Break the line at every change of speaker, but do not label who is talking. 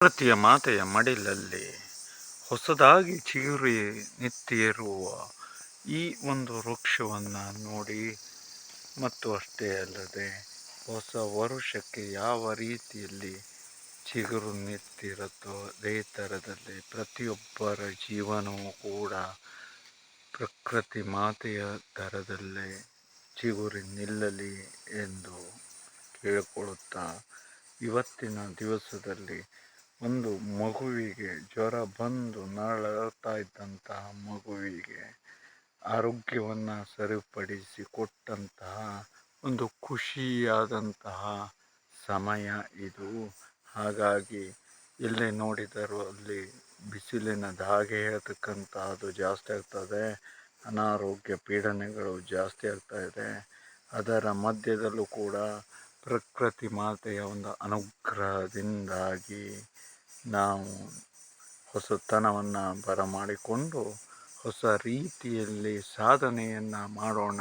ಪ್ರಕೃತಿಯ ಮಾತೆಯ ಮಡಿಲಲ್ಲಿ ಹೊಸದಾಗಿ ಚಿಗುರಿ ನಿತ್ತಿರುವ ಈ ಒಂದು ವೃಕ್ಷವನ್ನು ನೋಡಿ, ಮತ್ತು ಅಷ್ಟೇ ಅಲ್ಲದೆ ಹೊಸ ವರುಷಕ್ಕೆ ಯಾವ ರೀತಿಯಲ್ಲಿ ಚಿಗುರು ನಿಂತಿರುತ್ತೋ ಅದೇ ಥರದಲ್ಲಿ ಪ್ರತಿಯೊಬ್ಬರ ಜೀವನವೂ ಕೂಡ ಪ್ರಕೃತಿ ಮಾತೆಯ ದರದಲ್ಲೇ ಚಿಗುರಿ ನಿಲ್ಲಲಿ ಎಂದು ಕೇಳಿಕೊಳ್ಳುತ್ತಾ, ಇವತ್ತಿನ ದಿವಸದಲ್ಲಿ ಒಂದು ಮಗುವಿಗೆ ಜ್ವರ ಬಂದು ನರಳತಾ ಇದ್ದಂತಹ ಮಗುವಿಗೆ ಆರೋಗ್ಯವನ್ನು ಸರಿಪಡಿಸಿ ಕೊಟ್ಟಂತಹ ಒಂದು ಖುಷಿಯಾದಂತಹ ಸಮಯ ಇದು. ಹಾಗಾಗಿ ಇಲ್ಲಿ ನೋಡಿದರೂ ಅಲ್ಲಿ ಬಿಸಿಲಿನ ಧಾಗೆ ಹೇಳ್ತಕ್ಕಂತಹದ್ದು ಜಾಸ್ತಿ ಆಗ್ತದೆ. ಅನಾರೋಗ್ಯ ಪೀಡನೆಗಳು ಜಾಸ್ತಿ ಆಗ್ತಾ ಇದೆ. ಅದರ ಮಧ್ಯದಲ್ಲೂ ಕೂಡ ಪ್ರಕೃತಿ ಮಾತೆಯ ಒಂದು ಅನುಗ್ರಹದಿಂದಾಗಿ ನಾವು ಹೊಸತನವನ್ನು ಬರಮಾಡಿಕೊಂಡು ಹೊಸ ರೀತಿಯಲ್ಲಿ ಸಾಧನೆಯನ್ನು ಮಾಡೋಣ.